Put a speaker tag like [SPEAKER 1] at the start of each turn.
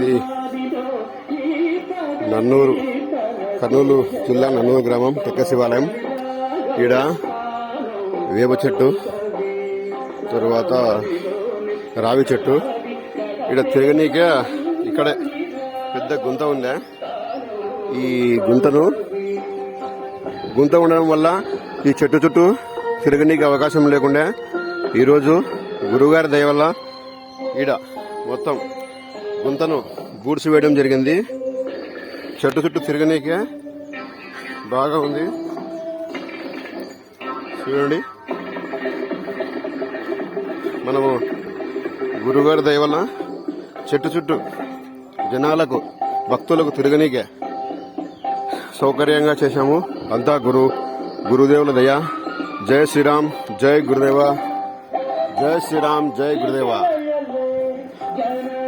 [SPEAKER 1] ఇది నన్నూరు కర్నూలు జిల్లా నన్నూరు గ్రామం తెక్క శివాలయం. ఈడ వేప చెట్టు తర్వాత రావి చెట్టు. ఈడ తిరగనీక ఇక్కడే పెద్ద గుంత ఉండే. ఈ గుంతను గుంత ఉండడం వల్ల ఈ చెట్టు చుట్టూ తిరగనీకి అవకాశం లేకుండా. ఈరోజు గురువుగారి దయ వల్ల ఈడ మొత్తం గుంతను బూడ్చి వేయడం జరిగింది. చెట్టు చుట్టూ తిరగనీకే బాగా ఉంది. చూడండి. మనము గురుగారి దయ వల్ల చెట్టు చుట్టూ జనాలకు భక్తులకు తిరగనీకే సౌకర్యంగా చేశాము. అంతా గురు గురుదేవుల దయ. జై శ్రీరామ్ జై గురుదేవ. జై శ్రీరామ్ జై గురుదేవ.
[SPEAKER 2] Jai